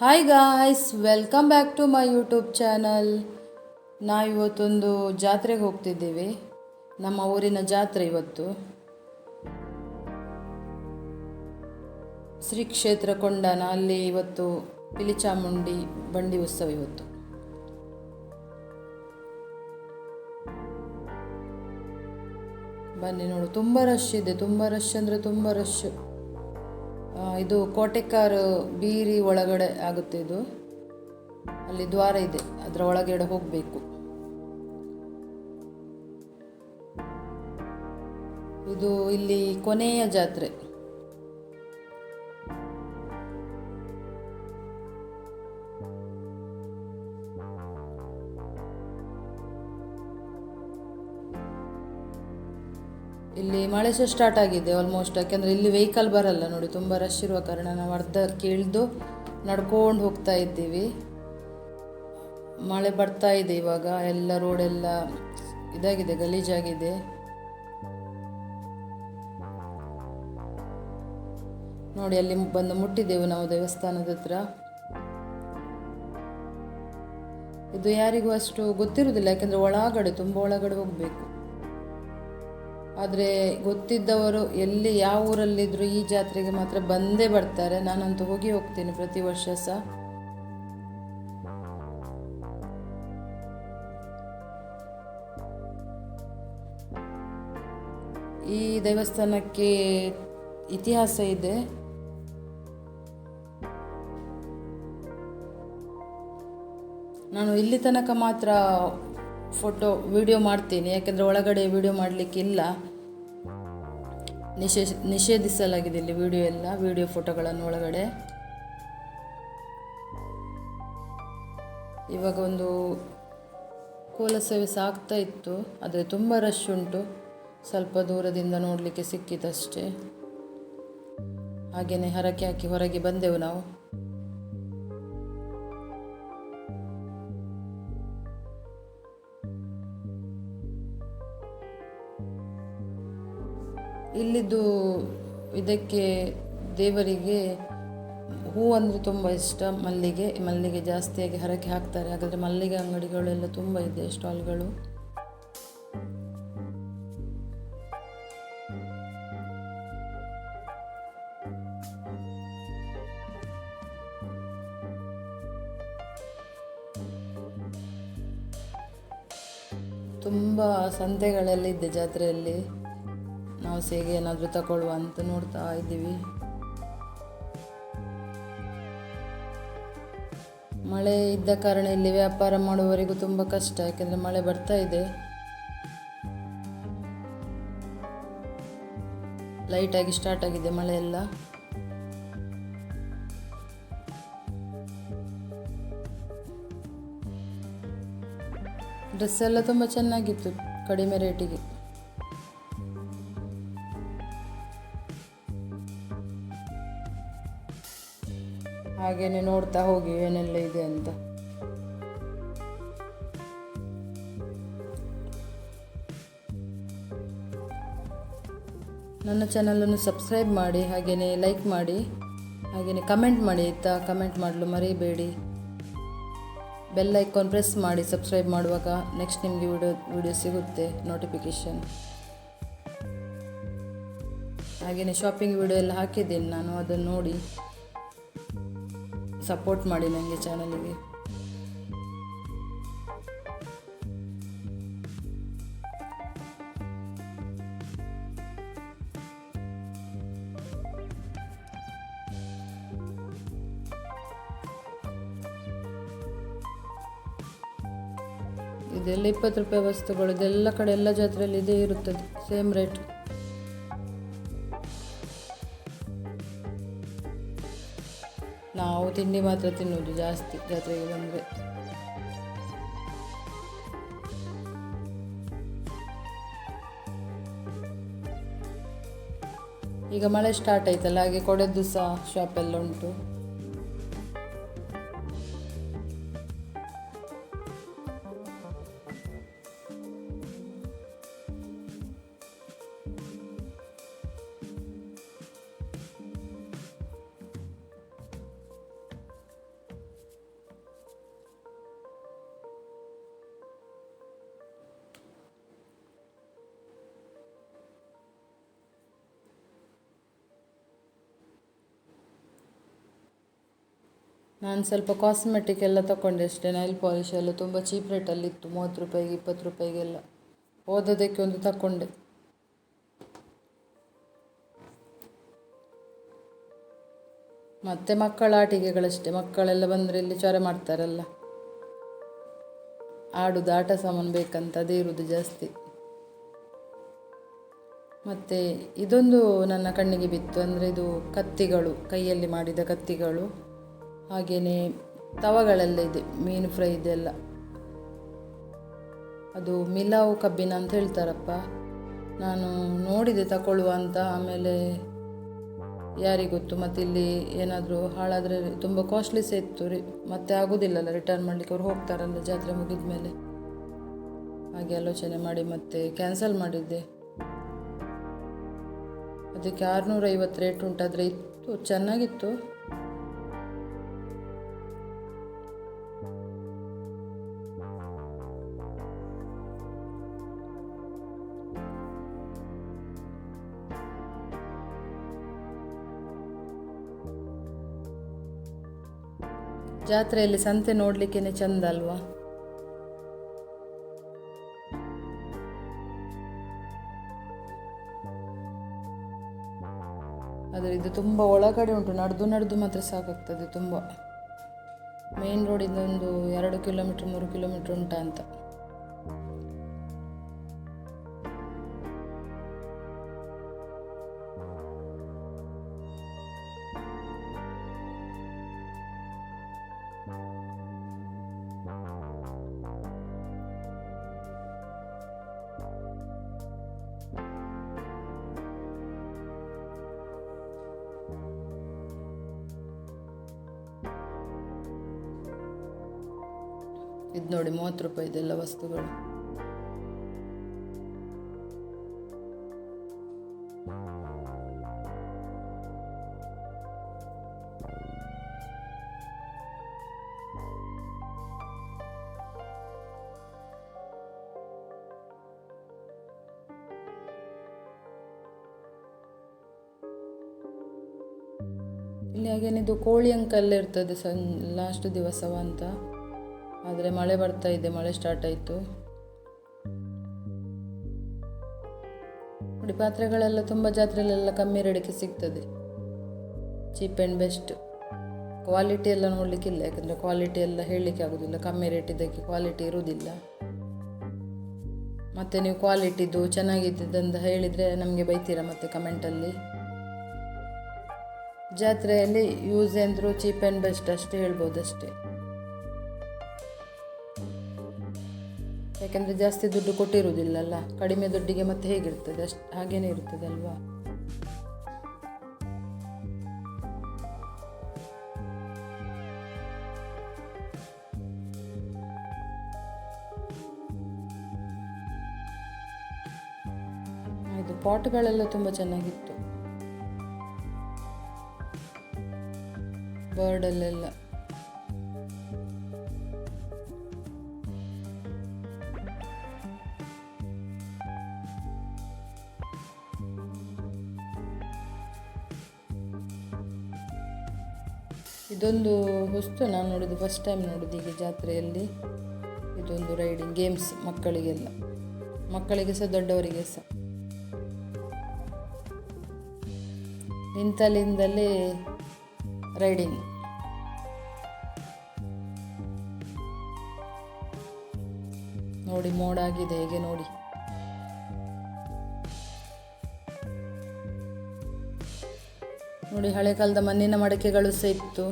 Hi guys welcome back to my YouTube channel ನಾವಿವತ್ತೊಂದು ಜಾತ್ರೆಗೆ ಹೋಗ್ತಿದ್ದೀವಿ. ನಮ್ಮ ಊರಿನ ಜಾತ್ರೆ ಇವತ್ತು. ಶ್ರೀ ಕ್ಷೇತ್ರ ಕೊಂಡನ, ಅಲ್ಲಿ ಇವತ್ತು ಪಿಲಿಚಾಮುಂಡಿ ಬಂಡಿ ಉತ್ಸವ ಇವತ್ತು. ಬನ್ನಿ ನೋಡು, ತುಂಬ ರಶ್ ಇದೆ, ತುಂಬ ರಶ್ ಅಂದರೆ ತುಂಬ ರಶ್ ಇದು ಕೋಟೆಕಾರ್ ಬೀರಿ ಒಳಗಡೆ ಆಗುತ್ತೆ ಇದು. ಅಲ್ಲಿ ದ್ವಾರ ಇದೆ, ಅದರ ಒಳಗಡೆ ಹೋಗಬೇಕು. ಇದು ಇಲ್ಲಿ ಕೊನೆಯ ಜಾತ್ರೆ. ಇಲ್ಲಿ ಮಳೆ ಸಹ ಸ್ಟಾರ್ಟ್ ಆಗಿದೆ ಆಲ್ಮೋಸ್ಟ್ ಯಾಕೆಂದರೆ ಇಲ್ಲಿ ವೆಹಿಕಲ್ ಬರಲ್ಲ ನೋಡಿ, ತುಂಬ ರಶ್ ಇರುವ ಕಾರಣ ನಾವು ಅರ್ಧ ಕೇಳಿದು ನಡ್ಕೊಂಡು ಹೋಗ್ತಾ ಇದ್ದೀವಿ. ಮಳೆ ಬರ್ತಾ ಇದೆ ಇವಾಗ, ಎಲ್ಲ ರೋಡೆಲ್ಲ ಇದಾಗಿದೆ ಗಲೀಜಾಗಿದೆ ನೋಡಿ, ಅಲ್ಲಿ ಬಂದು ಮುಟ್ಟಿದ್ದೆವು ನಾವು ದೇವಸ್ಥಾನದ ಹತ್ರ. ಇದು ಯಾರಿಗೂ ಅಷ್ಟು ಗೊತ್ತಿರುವುದಿಲ್ಲ, ಯಾಕೆಂದರೆ ಒಳಗಡೆ, ತುಂಬ ಒಳಗಡೆ ಹೋಗಬೇಕು. ಆದರೆ ಗೊತ್ತಿದ್ದವರು ಎಲ್ಲಿ ಯಾವ ಊರಲ್ಲಿದ್ದರೂ ಈ ಜಾತ್ರೆಗೆ ಮಾತ್ರ ಬಂದೇ ಬರ್ತಾರೆ. ನಾನಂತೂ ಹೋಗಿ ಹೋಗ್ತೀನಿ ಪ್ರತಿ ವರ್ಷ ಸಹ. ಈ ದೇವಸ್ಥಾನಕ್ಕೆ ಇತಿಹಾಸ ಇದೆ. ನಾನು ಇಲ್ಲಿ ತನಕ ಮಾತ್ರ ಫೋಟೋ ವಿಡಿಯೋ ಮಾಡ್ತೀನಿ, ಯಾಕೆಂದರೆ ಒಳಗಡೆ ವಿಡಿಯೋ ಮಾಡಲಿಕ್ಕಿಲ್ಲ ನಿಷೇಧ ನಿಷೇಧಿಸಲಾಗಿದೆ ಇಲ್ಲಿ ವಿಡಿಯೋ ಎಲ್ಲ, ವಿಡಿಯೋ ಫೋಟೋಗಳನ್ನು ಒಳಗಡೆ. ಇವಾಗ ಒಂದು ಕೋಲ ಸೇವೆ ಸಹ ಆಗ್ತಾ ಇತ್ತು, ಆದರೆ ತುಂಬ ರಶ್ ಉಂಟು. ಸ್ವಲ್ಪ ದೂರದಿಂದ ನೋಡಲಿಕ್ಕೆ ಸಿಕ್ಕಿತಷ್ಟೇ ಹಾಗೆಯೇ ಹರಕೆ ಹಾಕಿ ಹೊರಗೆ ಬಂದೆವು ನಾವು. ಇಲ್ಲಿದ್ದು ಇದಕ್ಕೆ ದೇವರಿಗೆ ಹೂ ಅಂದರೆ ತುಂಬ ಇಷ್ಟ. ಮಲ್ಲಿಗೆ ಮಲ್ಲಿಗೆ ಜಾಸ್ತಿಯಾಗಿ ಹರಕೆ ಹಾಕ್ತಾರೆ. ಹಾಗಾದರೆ ಮಲ್ಲಿಗೆ ಅಂಗಡಿಗಳೆಲ್ಲ ತುಂಬ ಇದೆ, ಸ್ಟಾಲ್ಗಳು. ತುಂಬ ಸಂತೆಗಳೆಲ್ಲ ಇದೆ ಜಾತ್ರೆಯಲ್ಲಿ. ನಾವು ಸೇಗೆ ಏನಾದರೂ ತಗೊಳ್ಳುವ ಅಂತ ನೋಡ್ತಾ ಇದ್ದೀವಿ. ಮಳೆ ಇದ್ದ ಕಾರಣ ಇಲ್ಲಿ ವ್ಯಾಪಾರ ಮಾಡುವವರಿಗೂ ತುಂಬ ಕಷ್ಟ, ಯಾಕೆಂದರೆ ಮಳೆ ಬರ್ತಾ ಇದೆ. ಲೈಟಾಗಿ ಸ್ಟಾರ್ಟ್ ಆಗಿದೆ ಮಳೆ ಎಲ್ಲ. ಡ್ರೆಸ್ ಎಲ್ಲ ತುಂಬ ಚೆನ್ನಾಗಿತ್ತು, ಕಡಿಮೆ ರೇಟಿಗೆ. ಹಾಗೇನೆ ನೋಡ್ತಾ ಹೋಗಿ ಏನೆಲ್ಲ ಇದೆ ಅಂತ. ನನ್ನ ಚಾನಲನ್ನು ಸಬ್ಸ್ಕ್ರೈಬ್ ಮಾಡಿ ಹಾಗೆಯೇ ಲೈಕ್ ಮಾಡಿ ಹಾಗೆಯೇ ಕಮೆಂಟ್ ಮಾಡಿ ಆಯಿತಾ? ಕಮೆಂಟ್ ಮಾಡಲು ಮರೀಬೇಡಿ. ಬೆಲ್ ಐಕಾನ್ ಪ್ರೆಸ್ ಮಾಡಿ ಸಬ್ಸ್ಕ್ರೈಬ್ ಮಾಡುವಾಗ ನೆಕ್ಸ್ಟ್ ನಿಮಗೆ ವಿಡಿಯೋ ವಿಡಿಯೋ ಸಿಗುತ್ತೆ ನೋಟಿಫಿಕೇಷನ್ ಹಾಗೆಯೇ ಶಾಪಿಂಗ್ ವಿಡಿಯೋ ಎಲ್ಲ ಹಾಕಿದ್ದೀನಿ ನಾನು, ಅದನ್ನು ನೋಡಿ. ಸಪೋರ್ಟ್ ಮಾಡಿ ನನಗೆ ಚಾನಲಿಗೆ. ಇದೆಲ್ಲ ಇಪ್ಪತ್ತು ರೂಪಾಯಿ ವಸ್ತುಗಳು, ಇದೆಲ್ಲ ಕಡೆ ಎಲ್ಲ ಜಾತ್ರೆಯಲ್ಲಿ ಇದೇ ಇರುತ್ತದೆ ಸೇಮ್ ರೇಟ್ ತಿಂಡಿ ಮಾತ್ರ ತಿನ್ನೋದು ಜಾಸ್ತಿ ಜಾತ್ರೆಗೆ ಬಂದರೆ. ಈಗ ಮಳೆ ಸ್ಟಾರ್ಟ್ ಆಯ್ತಲ್ಲ, ಹಾಗೆ ಕೊಡೆದ್ದು ಸಹ ಶಾಪೆಲ್ಲ ಉಂಟು. ನಾನು ಸ್ವಲ್ಪ ಕಾಸ್ಮೆಟಿಕ್ ಎಲ್ಲ ತಗೊಂಡೆ ಅಷ್ಟೇ ನೈಲ್ ಪಾಲಿಶ್ ಎಲ್ಲ ತುಂಬ ಚೀಪ್ ರೇಟಲ್ಲಿತ್ತು ಮೂವತ್ತು ರೂಪಾಯಿಗೆ, ಇಪ್ಪತ್ತು ರೂಪಾಯಿಗೆಲ್ಲ. ಓದೋದಕ್ಕೆ ಒಂದು ತಗೊಂಡೆ ಮತ್ತೆ ಮಕ್ಕಳ ಆಟಿಕೆಗಳಷ್ಟೇ, ಮಕ್ಕಳೆಲ್ಲ ಬಂದರೆ ಇಲ್ಲಿ ಚೊರೆ ಮಾಡ್ತಾರಲ್ಲ. ಆಡುದು, ಆಟ ಸಾಮಾನು ಬೇಕಂತ ಅದೇ ಇರುವುದು ಜಾಸ್ತಿ. ಮತ್ತು ಇದೊಂದು ನನ್ನ ಕಣ್ಣಿಗೆ ಬಿತ್ತು, ಅಂದರೆ ಇದು ಕತ್ತಿಗಳು, ಕೈಯಲ್ಲಿ ಮಾಡಿದ ಕತ್ತಿಗಳು. ಹಾಗೆಯೇ ತವಗಳೆಲ್ಲ ಇದೆ, ಮೀನು ಫ್ರೈ ಇದೆಲ್ಲ ಅದು ಮಿಲಾವು ಕಬ್ಬಿನ ಅಂತ ಹೇಳ್ತಾರಪ್ಪ. ನಾನು ನೋಡಿದೆ ತಗೊಳ್ಳುವ ಅಂತ. ಆಮೇಲೆ ಯಾರಿಗೊತ್ತು ಮತ್ತು ಇಲ್ಲಿ ಏನಾದರೂ ಹಾಳಾದರೆ ತುಂಬ ಕಾಸ್ಟ್ಲಿ ಸಹ ಇತ್ತು ರೀ, ಮತ್ತೆ ಆಗೋದಿಲ್ಲಲ್ಲ ರಿಟರ್ನ್ ಮಾಡಲಿಕ್ಕೆ ಅವ್ರು ಹೋಗ್ತಾರಲ್ಲ ಜಾತ್ರೆ ಮುಗಿದ ಮೇಲೆ ಹಾಗೆ ಆಲೋಚನೆ ಮಾಡಿ ಮತ್ತೆ ಕ್ಯಾನ್ಸಲ್ ಮಾಡಿದ್ದೆ. ಅದಕ್ಕೆ ಆರುನೂರೈವತ್ತು ರೇಟ್ ಉಂಟಾದರೆ ಇತ್ತು, ಚೆನ್ನಾಗಿತ್ತು. ಜಾತ್ರೆಯಲ್ಲಿ ಸಂತೆ ನೋಡಲಿಕ್ಕೇನೆ ಚಂದ ಅಲ್ವಾ? ಆದರೆ ಇದು ತುಂಬ ಒಳಗಡೆ ಉಂಟು, ನಡೆದು ನಡೆದು ಮಾತ್ರ ಸಾಕಾಗ್ತದೆ ತುಂಬ. ಮೇನ್ ರೋಡಿಂದ ಒಂದು ಎರಡು ಕಿಲೋಮೀಟ್ರ್ ಮೂರು ಕಿಲೋಮೀಟ್ರ್ ಉಂಟಾ ಅಂತ ಇದು ನೋಡಿ, ಮೂವತ್ತು ರೂಪಾಯಿ ಇದೆಲ್ಲ ವಸ್ತುಗಳು. ಇಲ್ಲಿ ಹಾಗೇನಿದು ಕೋಳಿ ಅಂಕಲ್ ಇರ್ತದೆ ಸನ್ ಲಾಸ್ಟ್ ದಿವಸವ ಅಂತ. ಆದರೆ ಮಳೆ ಬರ್ತಾ ಇದೆ, ಮಳೆ ಸ್ಟಾರ್ಟ್ ಆಯಿತು. ನೋಡಿ, ಪಾತ್ರೆಗಳೆಲ್ಲ ತುಂಬ ಜಾತ್ರೆಯಲ್ಲೆಲ್ಲ ಕಮ್ಮಿ ರೇಟಿಗೆ ಸಿಗ್ತದೆ. ಚೀಪ್ ಆ್ಯಂಡ್ ಬೆಸ್ಟ್ ಕ್ವಾಲಿಟಿ ಎಲ್ಲ ನೋಡಲಿಕ್ಕಿಲ್ಲ ಯಾಕಂದರೆ ಕ್ವಾಲಿಟಿ ಎಲ್ಲ ಹೇಳಲಿಕ್ಕೆ ಆಗೋದಿಲ್ಲ. ಕಮ್ಮಿ ರೇಟ್ ಇದಕ್ಕೆ ಕ್ವಾಲಿಟಿ ಇರುವುದಿಲ್ಲ ಮತ್ತು ನೀವು ಕ್ವಾಲಿಟಿದು ಚೆನ್ನಾಗಿದ್ದಂತ ಹೇಳಿದರೆ ನಮಗೆ ಬೈತೀರಾ ಮತ್ತೆ ಕಮೆಂಟಲ್ಲಿ ಜಾತ್ರೆಯಲ್ಲಿ ಯೂಸ್ ಅಂದರು ಚೀಪ್ ಆ್ಯಂಡ್ ಬೆಸ್ಟ್ ಅಷ್ಟೇ ಹೇಳ್ಬೋದು ಅಷ್ಟೇ ಯಾಕೆಂದರೆ ಜಾಸ್ತಿ ದುಡ್ಡು ಕೊಟ್ಟಿರುವುದಿಲ್ಲಲ್ಲ. ಕಡಿಮೆ ದುಡ್ಡಿಗೆ ಮತ್ತೆ ಹೇಗಿರ್ತದೆ? ಅಷ್ಟು ಹಾಗೇನೇ ಇರ್ತದೆ ಅಲ್ವಾ? ಇದು ಪಾಟ್ಗಳೆಲ್ಲ ತುಂಬ ಚೆನ್ನಾಗಿತ್ತು. ಬರ್ಡಲ್ಲೆಲ್ಲ ಇದೊಂದು ಹೊಸ್ತು ನಾನು ನೋಡಿದ್ದು ಫಸ್ಟ್ ಟೈಮ್ ನೋಡಿದ್ದು ಈಗ ಜಾತ್ರೆಯಲ್ಲಿ. ಇದೊಂದು ರೈಡಿಂಗ್ ಗೇಮ್ಸ್ ಮಕ್ಕಳಿಗೆಲ್ಲ. ಮಕ್ಕಳಿಗೆ ಸಹ, ದೊಡ್ಡವರಿಗೆ ಸಹ. ನಿಂತಲಿಂದಲೇ ರೈಡಿಂಗ್ ನೋಡಿ, ಮೋಡ ಆಗಿದೆ, ಹೇಗೆ ನೋಡಿ. ನೋಡಿ ಹಳೆ ಕಾಲದ ಮಣ್ಣಿನ ಮಡಕೆಗಳು ಸಹ ಇತ್ತು.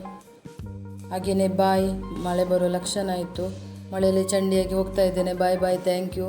ಹಾಗೆಯೇ ಬಾಯ್, ಮಳೆ ಬರೋ ಲಕ್ಷಣ ಇತ್ತು ಮಳೆಯಲ್ಲಿ ಚಂಡಿಯಾಗಿ ಹೋಗ್ತಾ ಇದ್ದೇನೆ. ಬಾಯ್ ಬಾಯ್ ಥ್ಯಾಂಕ್ ಯು